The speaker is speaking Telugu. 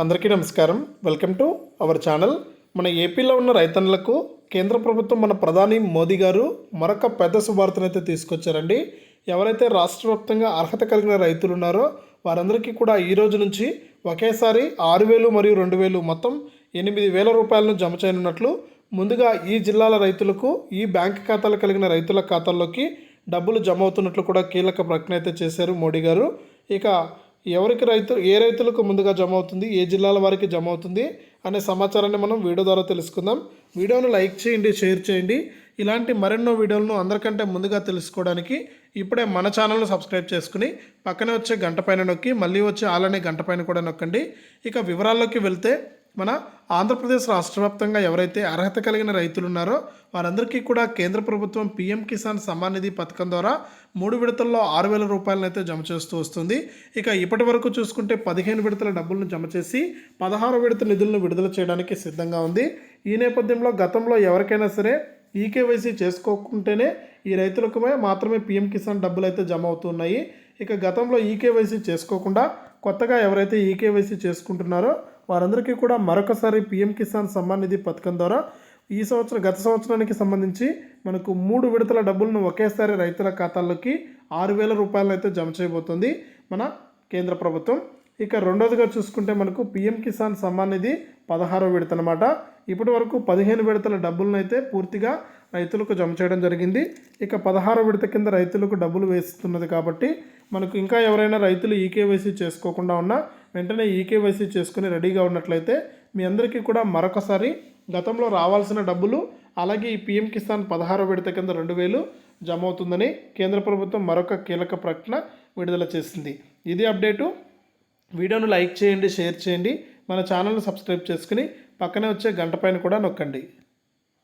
అందరికీ నమస్కారం. Welcome to our channel. మన ఏపీలో ఉన్న రైతన్నులకు కేంద్ర ప్రభుత్వం మన ప్రధాని మోదీ గారు మరొక పెద్ద శుభార్తనైతే తీసుకొచ్చారండి. ఎవరైతే రాష్ట్ర వ్యాప్తంగా అర్హత కలిగిన రైతులు ఉన్నారో వారందరికీ కూడా ఈ రోజు నుంచి ఒకేసారి ఆరు వేలు మరియు రెండు వేలు మొత్తం ఎనిమిది వేల రూపాయలను జమ చేయనున్నట్లు ముందుగా ఈ జిల్లాల రైతులకు ఈ బ్యాంక్ ఖాతాలు కలిగిన రైతుల ఖాతాల్లోకి డబ్బులు జమ అవుతున్నట్లు కూడా కీలక ప్రకటన అయితే చేశారు మోడీ గారు. ఇక ఎవరికి రైతు ఏ రైతులకు ముందుగా జమ అవుతుంది ఏ జిల్లాల వారికి జమ అవుతుంది అనే సమాచారాన్ని మనం వీడియో ద్వారా తెలుసుకుందాం. వీడియోను లైక్ చేయండి షేర్ చేయండి. ఇలాంటి మరెన్నో వీడియోలను అందరికంటే ముందుగా తెలుసుకోవడానికి ఇప్పుడే మన ఛానల్ను సబ్స్క్రైబ్ చేసుకుని పక్కనే వచ్చే గంట పైన నొక్కి మళ్ళీ వచ్చే ఆలనే గంట పైన కూడా నొక్కండి. ఇక వివరాల్లోకి వెళ్తే మన ఆంధ్రప్రదేశ్ రాష్ట్ర వ్యాప్తంగా ఎవరైతే అర్హత కలిగిన రైతులు ఉన్నారో వారందరికీ కూడా కేంద్ర ప్రభుత్వం పీఎం కిసాన్ సమ్మాన్ నిధి పథకం ద్వారా మూడు విడతల్లో ఆరు వేల రూపాయలనైతే జమ చేస్తూ వస్తుంది. ఇక ఇప్పటి వరకు చూసుకుంటే పదిహేను విడతల డబ్బులను జమ చేసి పదహారు విడత నిధులను విడుదల చేయడానికి సిద్ధంగా ఉంది. ఈ నేపథ్యంలో గతంలో ఎవరికైనా సరే ఈకేవైసీ చేసుకోకుంటేనే ఈ రైతులకు మాత్రమే పీఎం కిసాన్ డబ్బులు అయితే జమ అవుతున్నాయి ఇక గతంలో ఈకేవైసీ చేసుకోకుండా కొత్తగా ఎవరైతే ఈకేవైసీ చేసుకుంటున్నారో వారందరికీ కూడా మరొకసారి పీఎం కిసాన్ సమ్మాన్ నిధి పథకం ద్వారా ఈ సంవత్సరం గత సంవత్సరానికి సంబంధించి మనకు మూడు విడతల డబ్బులను ఒకేసారి రైతుల ఖాతాల్లోకి ఆరు వేల రూపాయలను అయితే జమ చేయబోతుంది మన కేంద్ర ప్రభుత్వం. ఇక రెండోదిగా చూసుకుంటే మనకు పీఎం కిసాన్ సమ్మాన్ నిధి పదహారో విడత అనమాట ఇప్పటి వరకు పదిహేను విడతల డబ్బులను అయితే పూర్తిగా రైతులకు జమ చేయడం జరిగింది. ఇక పదహారు విడత కింద రైతులకు డబ్బులు వేస్తున్నది కాబట్టి మనకు ఇంకా ఎవరైనా రైతులు ఈకేవైసీ చేసుకోకుండా ఉన్నా వెంటనే ఈకేవైసీ చేసుకుని రెడీగా ఉన్నట్లయితే మీ అందరికీ కూడా మరొకసారి గతంలో రావాల్సిన డబ్బులు అలాగే ఈ పీఎం కిసాన్ పదహారో విడత కింద రెండు వేలు జమ అవుతుందని కేంద్ర ప్రభుత్వం మరొక కీలక ప్రకటన విడుదల చేసింది. ఇది అప్డేటు. వీడియోను లైక్ చేయండి షేర్ చేయండి. మన ఛానల్ను సబ్స్క్రైబ్ చేసుకుని పక్కనే వచ్చే గంట పైన కూడా నొక్కండి.